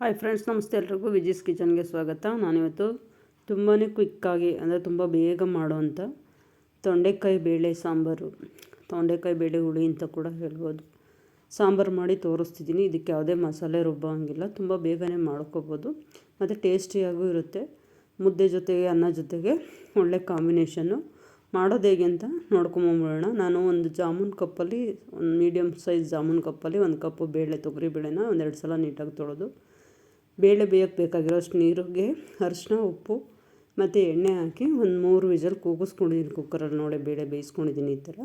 Hi friends ನಮಸ್ತೆ ಎಲ್ರಿಗೂ ವಿಜಿಸ್ ಕಿಚನ್ಗೆ ಸ್ವಾಗತ. ನಾನಿವತ್ತು ತುಂಬಾ ಕ್ವಿಕ್ಕಾಗಿ ಅಂದರೆ ತುಂಬ ಬೇಗ ಮಾಡುವಂಥ ತೊಂಡೆಕಾಯಿ ಬೇಳೆ ಸಾಂಬಾರು, ತೊಂಡೆಕಾಯಿ ಬೇಳೆ ಹುಳಿ ಅಂತ ಕೂಡ ಹೇಳ್ಬೋದು. ಸಾಂಬಾರು ಮಾಡಿ ತೋರಿಸ್ತಿದ್ದೀನಿ ಇದಕ್ಕೆ ಯಾವುದೇ ಮಸಾಲೆ ರುಬ್ಬಂಗಿಲ್ಲ, ತುಂಬ ಬೇಗನೆ ಮಾಡ್ಕೋಬೋದು. ಮತ್ತು ಟೇಸ್ಟಿಯಾಗೂ ಇರುತ್ತೆ. ಮುದ್ದೆ ಜೊತೆಗೆ, ಅನ್ನ ಜೊತೆಗೆ ಒಳ್ಳೆ ಕಾಂಬಿನೇಷನ್ನು ಮಾಡೋದು ಹೇಗೆ ಅಂತ ನೋಡ್ಕೊಂಬಂಬಿಡೋಣ ನಾನು ಒಂದು ಜಾಮೂನ್ ಕಪ್ಪಲ್ಲಿ, ಒಂದು ಮೀಡಿಯಮ್ ಸೈಜ್ ಜಾಮೂನ್ ಕಪ್ಪಲ್ಲಿ ಒಂದು ಕಪ್ಪು ಬೇಳೆ, ತೊಗರಿ ಬೇಳೆನ ಒಂದೆರಡು ಸಲ ನೀಟಾಗಿ ತೊಳೆದು ಬೇಳೆ ಬೇಯೋಕ್ಕೆ ಬೇಕಾಗಿರೋಷ್ಟು ನೀರಿಗೆ ಅರಿಶಿನ ಉಪ್ಪು ಮತ್ತು ಎಣ್ಣೆ ಹಾಕಿ ಒಂದು ಮೂರು ವಿಜಲ್ ಕೂಗಿಸ್ಕೊಂಡಿದ್ದೀನಿ ಕುಕ್ಕರಲ್ಲಿ ನೋಡಿ ಬೇಳೆ ಬೇಯಿಸ್ಕೊಂಡಿದ್ದೀನಿ ಈ ಥರ.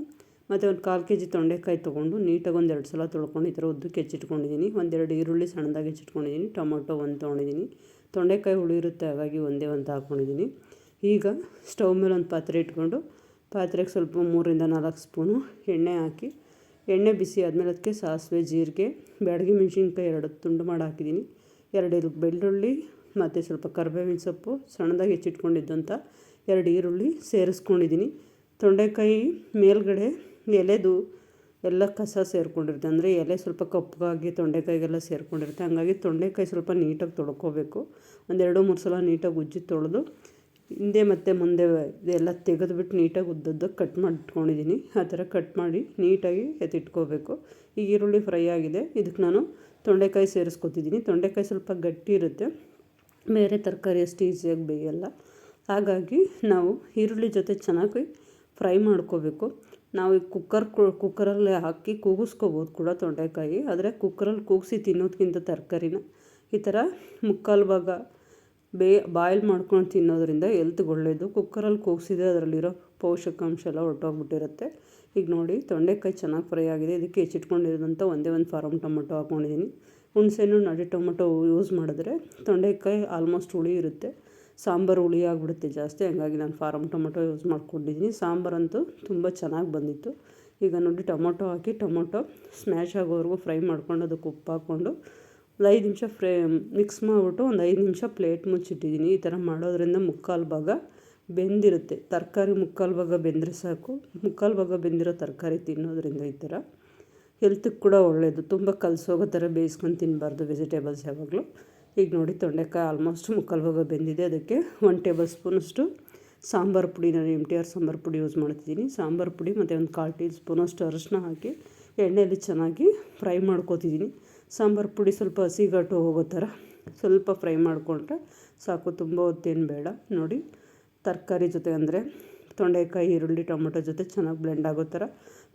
ಮತ್ತು ಒಂದು ಕಾಲು ಕೆ ಜಿ ತೊಂಡೆಕಾಯಿ ತೊಗೊಂಡು ನೀಟಾಗಿ ಒಂದು ಎರಡು ಸಲ ತೊಳ್ಕೊಂಡು ಈ ಥರ ಉದ್ದಕ್ಕೆ ಹೆಚ್ಚಿಟ್ಕೊಂಡಿದ್ದೀನಿ ಒಂದೆರಡು ಈರುಳ್ಳಿ ಸಣ್ಣದಾಗಿ ಹೆಚ್ಚಿಟ್ಕೊಂಡಿದ್ದೀನಿ ಟೊಮೊಟೊ ಒಂದು ತೊಗೊಂಡಿದ್ದೀನಿ ತೊಂಡೆಕಾಯಿ ಹುಳಿ ಇರುತ್ತೆ, ಹಾಗಾಗಿ ಒಂದೇ ಒಂದು ಹಾಕ್ಕೊಂಡಿದ್ದೀನಿ ಈಗ ಸ್ಟವ್ ಮೇಲೆ ಒಂದು ಪಾತ್ರೆ ಇಟ್ಕೊಂಡು ಪಾತ್ರೆಗೆ ಸ್ವಲ್ಪ ಮೂರಿಂದ ನಾಲ್ಕು ಸ್ಪೂನು ಎಣ್ಣೆ ಹಾಕಿ, ಎಣ್ಣೆ ಬಿಸಿ ಆದಮೇಲೆ ಅದಕ್ಕೆ ಸಾಸಿವೆ, ಜೀರಿಗೆ, ಬ್ಯಾಡಗಿ ಮೆಣಸಿನ್ಕಾಯಿ ಎರಡು ತುಂಡು ಮಾಡಿ ಹಾಕಿದ್ದೀನಿ ಎರಡು ಬೆಳ್ಳುಳ್ಳಿ ಮತ್ತು ಸ್ವಲ್ಪ ಕರ್ಬೇವಿನ ಸೊಪ್ಪು ಸಣ್ಣದಾಗಿ ಹೆಚ್ಚಿಟ್ಕೊಂಡಿದ್ದಂಥ ಎರಡು ಈರುಳ್ಳಿ ಸೇರಿಸ್ಕೊಂಡಿದ್ದೀನಿ. ತೊಂಡೆಕಾಯಿ ಮೇಲ್ಗಡೆ ಎಲೆದು ಎಲ್ಲ ಕಸ ಸೇರಿಕೊಂಡಿರುತ್ತೆ. ಅಂದರೆ ಎಲೆ ಸ್ವಲ್ಪ ಕಪ್ಪಗಾಗಿ ತೊಂಡೆಕಾಯಿಗೆಲ್ಲ ಸೇರಿಕೊಂಡಿರುತ್ತೆ. ಹಾಗಾಗಿ ತೊಂಡೆಕಾಯಿ ಸ್ವಲ್ಪ ನೀಟಾಗಿ ತೊಳ್ಕೊಬೇಕು. ಒಂದೆರಡು ಮೂರು ಸಲ ನೀಟಾಗಿ ಉಜ್ಜಿ ತೊಳೆದು ಹಿಂದೆ ಮತ್ತು ಮುಂದೆ ಇದೆಲ್ಲ ತೆಗೆದುಬಿಟ್ಟು ನೀಟಾಗಿ ಉದ್ದದ್ದಕ್ಕೆ ಕಟ್ ಮಾಡಿಟ್ಕೊಂಡಿದ್ದೀನಿ. ಆ ಥರ ಕಟ್ ಮಾಡಿ ನೀಟಾಗಿ ಎತ್ತಿಟ್ಕೋಬೇಕು. ಈ ಈರುಳ್ಳಿ ಫ್ರೈ ಆಗಿದೆ. ಇದಕ್ಕೆ ನಾನು ತೊಂಡೆಕಾಯಿ ಸೇರಿಸ್ಕೊತಿದ್ದೀನಿ. ತೊಂಡೆಕಾಯಿ ಸ್ವಲ್ಪ ಗಟ್ಟಿ ಇರುತ್ತೆ. ಬೇರೆ ತರಕಾರಿ ಅಷ್ಟು ಈಸಿಯಾಗಿ ಬೇಯಲ್ಲ. ಹಾಗಾಗಿ ನಾವು ಈರುಳ್ಳಿ ಜೊತೆ ಚೆನ್ನಾಗಿ ಫ್ರೈ ಮಾಡ್ಕೋಬೇಕು. ನಾವು ಈ ಕುಕ್ಕರ್ ಕುಕ್ಕರಲ್ಲಿ ಹಾಕಿ ಕೂಗಿಸ್ಕೋಬೋದು ಕೂಡ ತೊಂಡೆಕಾಯಿ. ಆದರೆ ಕುಕ್ಕರಲ್ಲಿ ಕೂಗಿಸಿ ತಿನ್ನೋದಕ್ಕಿಂತ ತರಕಾರಿನ ಈ ಥರ ಮುಕ್ಕಾಲು ಭಾಗ ಬೇ, ಬಾಯ್ಲ್ ಮಾಡ್ಕೊಂಡು ತಿನ್ನೋದ್ರಿಂದ ಎಲ್ತ್ಗೆ ಒಳ್ಳೆಯದು ಕುಕ್ಕರಲ್ಲಿ ಕೂಗಿಸಿದ್ರೆ ಅದರಲ್ಲಿರೋ ಪೋಷಕಾಂಶ ಎಲ್ಲ ಹೊರಟೋಗ್ಬಿಟ್ಟಿರುತ್ತೆ. ಈಗ ನೋಡಿ, ತೊಂಡೆಕಾಯಿ ಚೆನ್ನಾಗಿ ಫ್ರೈ ಆಗಿದೆ. ಇದಕ್ಕೆ ಹೆಚ್ಚಿಟ್ಕೊಂಡಿರೋದಂಥ ಒಂದೇ ಒಂದು ಫಾರಮ್ ಟೊಮೊಟೊ ಹಾಕ್ಕೊಂಡಿದ್ದೀನಿ ಹುಣಸೆಹಣ್ಣು ನಡಿ ಟೊಮೊಟೊ ಯೂಸ್ ಮಾಡಿದ್ರೆ ತೊಂಡೆಕಾಯಿ ಆಲ್ಮೋಸ್ಟ್ ಹುಳಿ ಇರುತ್ತೆ. ಸಾಂಬಾರು ಹುಳಿ ಆಗಿಬಿಡುತ್ತೆ ಜಾಸ್ತಿ, ಹಂಗಾಗಿ ನಾನು ಫಾರಮ್ ಟೊಮೊಟೊ ಯೂಸ್ ಮಾಡ್ಕೊಂಡಿದ್ದೀನಿ. ಸಾಂಬಾರಂತೂ ತುಂಬ ಚೆನ್ನಾಗಿ ಬಂದಿತ್ತು. ಈಗ ನೋಡಿ, ಟೊಮೊಟೊ ಹಾಕಿ ಟೊಮೊಟೊ ಸ್ಮ್ಯಾಶ್ ಆಗೋವರೆಗೂ ಫ್ರೈ ಮಾಡ್ಕೊಂಡು ಅದಕ್ಕೆ ಉಪ್ಪು ಹಾಕ್ಕೊಂಡು ಒಂದು ಐದು ನಿಮಿಷ ಫ್ರೈ ಮಿಕ್ಸ್ ಮಾಡಿಬಿಟ್ಟು ಒಂದು ಐದು ನಿಮಿಷ ಪ್ಲೇಟ್ ಮುಚ್ಚಿಟ್ಟಿದ್ದೀನಿ. ಈ ಥರ ಮಾಡೋದ್ರಿಂದ ಮುಕ್ಕಾಲು ಭಾಗ ಬೆಂದಿರುತ್ತೆ. ತರಕಾರಿ ಮುಕ್ಕಾಲು ಭಾಗ ಬೆಂದರೆ ಸಾಕು. ಮುಕ್ಕಾಲು ಭಾಗ ಬೆಂದಿರೋ ತರಕಾರಿ ತಿನ್ನೋದ್ರಿಂದ ಈ ಥರ ಹೆಲ್ತಿಗೆ ಕೂಡ ಒಳ್ಳೆಯದು ತುಂಬ ಕಲಸೋಗೋ ಥರ ಬೇಯಿಸ್ಕೊಂಡು ತಿನ್ನಬಾರ್ದು ವೆಜಿಟೇಬಲ್ಸ್ ಯಾವಾಗಲೂ. ಈಗ ನೋಡಿ ತೊಂಡೆಕಾಯಿ ಆಲ್ಮೋಸ್ಟ್ ಮುಕ್ಕಾಲು ಭಾಗ ಬೆಂದಿದೆ. ಅದಕ್ಕೆ ಒನ್ ಟೇಬಲ್ ಸ್ಪೂನಷ್ಟು ಸಾಂಬಾರು ಪುಡಿ, ನಾನು ಎಂ ಟಿ ಆರ್ ಸಾಂಬಾರು ಪುಡಿ ಯೂಸ್ ಮಾಡ್ತಿದ್ದೀನಿ. ಸಾಂಬಾರು ಪುಡಿ ಮತ್ತು ಒಂದು ಕಾಲು ಟೀ ಸ್ಪೂನಷ್ಟು ಅರಶಿನ ಹಾಕಿ ಎಣ್ಣೆಯಲ್ಲಿ ಚೆನ್ನಾಗಿ ಫ್ರೈ ಮಾಡ್ಕೋತಿದ್ದೀನಿ. ಸಾಂಬಾರು ಪುಡಿ ಸ್ವಲ್ಪ ಹಸಿಗಟ್ಟು ಹೋಗೋ ಥರ ಸ್ವಲ್ಪ ಫ್ರೈ ಮಾಡಿಕೊಂಡ್ರೆ ಸಾಕು. ತುಂಬ ಹೊತ್ತೇನು ಬೇಡ. ನೋಡಿ, ತರಕಾರಿ ಜೊತೆ ಅಂದರೆ ತೊಂಡೆಕಾಯಿ, ಈರುಳ್ಳಿ, ಟೊಮೊಟೊ ಜೊತೆ ಚೆನ್ನಾಗಿ ಬ್ಲೆಂಡ್ ಆಗೋ ಥರ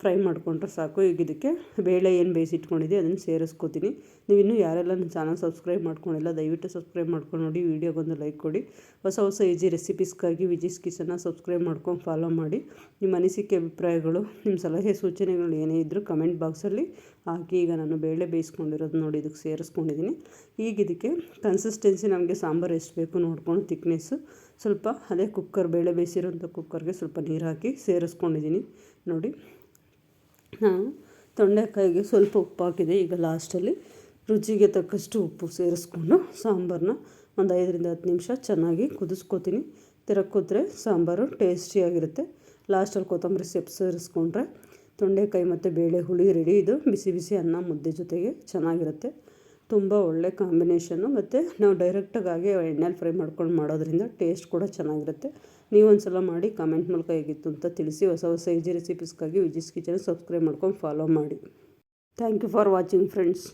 ಫ್ರೈ ಮಾಡಿಕೊಂಡ್ರೆ ಸಾಕು. ಈಗ ಇದಕ್ಕೆ ಬೇಳೆ ಏನು ಬೇಯಿಸಿಟ್ಕೊಂಡಿದ್ದೆ ಅದನ್ನು ಸೇರಿಸ್ಕೊತೀನಿ. ನೀವು ಇನ್ನೂ ಯಾರೆಲ್ಲ ನನ್ನ ಚಾನಲ್ ಸಬ್ಸ್ಕ್ರೈಬ್ ಮಾಡ್ಕೊಂಡಿಲ್ಲ, ದಯವಿಟ್ಟು ಸಬ್ಸ್ಕ್ರೈಬ್ ಮಾಡ್ಕೊಂಡು ನೋಡಿ ವೀಡಿಯೋಗೊಂದು ಲೈಕ್ ಕೊಡಿ. ಹೊಸ ಹೊಸ ಈಜಿ ರೆಸಿಪೀಸ್ಗಾಗಿ ವಿಜಿಸ್ ಕಿಚನ್ನ ಸಬ್ಸ್ಕ್ರೈಬ್ ಮಾಡ್ಕೊಂಡು ಫಾಲೋ ಮಾಡಿ. ನಿಮ್ಮ ಅನಿಸಿಕೆ, ಅಭಿಪ್ರಾಯಗಳು, ನಿಮ್ಮ ಸಲಹೆ, ಸೂಚನೆಗಳು ಏನೇ ಇದ್ದರೂ ಕಮೆಂಟ್ ಬಾಕ್ಸಲ್ಲಿ ಹಾಕಿ, ಈಗ ನಾನು ಬೇಳೆ ಬೇಯಿಸ್ಕೊಂಡಿರೋದು ನೋಡಿ ಇದಕ್ಕೆ ಸೇರಿಸ್ಕೊಂಡಿದ್ದೀನಿ ಈಗ ಇದಕ್ಕೆ ಕನ್ಸಿಸ್ಟೆನ್ಸಿ ನಮಗೆ ಸಾಂಬಾರು ಎಷ್ಟು ಬೇಕು ನೋಡ್ಕೊಂಡು ತಿಕ್ನೆಸ್ಸು ಸ್ವಲ್ಪ ಅದೇ ಕುಕ್ಕರ್ ಬೇಳೆ ಬೇಯಿಸಿರೋಂಥ ಕುಕ್ಕರ್ಗೆ ಸ್ವಲ್ಪ ನೀರು ಹಾಕಿ ಸೇರಿಸ್ಕೊಂಡಿದ್ದೀನಿ. ನೋಡಿ ಹಾಂ ತೊಂಡೆಕಾಯಿಗೆ ಸ್ವಲ್ಪ ಉಪ್ಪು ಹಾಕಿದೆ. ಈಗ ಲಾಸ್ಟಲ್ಲಿ ರುಚಿಗೆ ತಕ್ಕಷ್ಟು ಉಪ್ಪು ಸೇರಿಸ್ಕೊಂಡು ಸಾಂಬಾರನ್ನ ಒಂದು ಐದರಿಂದ ಹತ್ತು ನಿಮಿಷ ಚೆನ್ನಾಗಿ ಕುದಿಸ್ಕೊತೀನಿ. ತಿರಕ್ಕಿದ್ರೆ ಸಾಂಬಾರು ಟೇಸ್ಟಿಯಾಗಿರುತ್ತೆ ಲಾಸ್ಟಲ್ಲಿ ಕೊತ್ತಂಬರಿ ಸೊಪ್ಪು ಸೇರಿಸ್ಕೊಂಡ್ರೆ ತೊಂಡೆಕಾಯಿ ಮತ್ತು ಬೇಳೆ ಹುಳಿ ರೆಡಿ ಇದು ಬಿಸಿ ಬಿಸಿ ಅನ್ನ ಮುದ್ದೆ ಜೊತೆಗೆ ಚೆನ್ನಾಗಿರುತ್ತೆ. ತುಂಬ ಒಳ್ಳೆ ಕಾಂಬಿನೇಷನ್ನು ಮತ್ತು ನಾವು ಡೈರೆಕ್ಟಾಗಿ ಹಾಗೆ ಎಣ್ಣೆಲಿ ಫ್ರೈ ಮಾಡ್ಕೊಂಡು ಮಾಡೋದ್ರಿಂದ ಟೇಸ್ಟ್ ಕೂಡ ಚೆನ್ನಾಗಿರುತ್ತೆ. ನೀವು ಒಂದು ಸಲ ಮಾಡಿ ಕಾಮೆಂಟ್ ಮೂಲಕ ಹೇಗಿತ್ತು ಅಂತ ತಿಳಿಸಿ. ಹೊಸ ಹೊಸ ಈಜಿ ರೆಸಿಪೀಸ್ಗಾಗಿ ವಿಜಿಸ್ ಕಿಚನ್ ಸಬ್ಸ್ಕ್ರೈಬ್ ಮಾಡ್ಕೊಂಡು ಫಾಲೋ ಮಾಡಿ. Thank you for watching friends.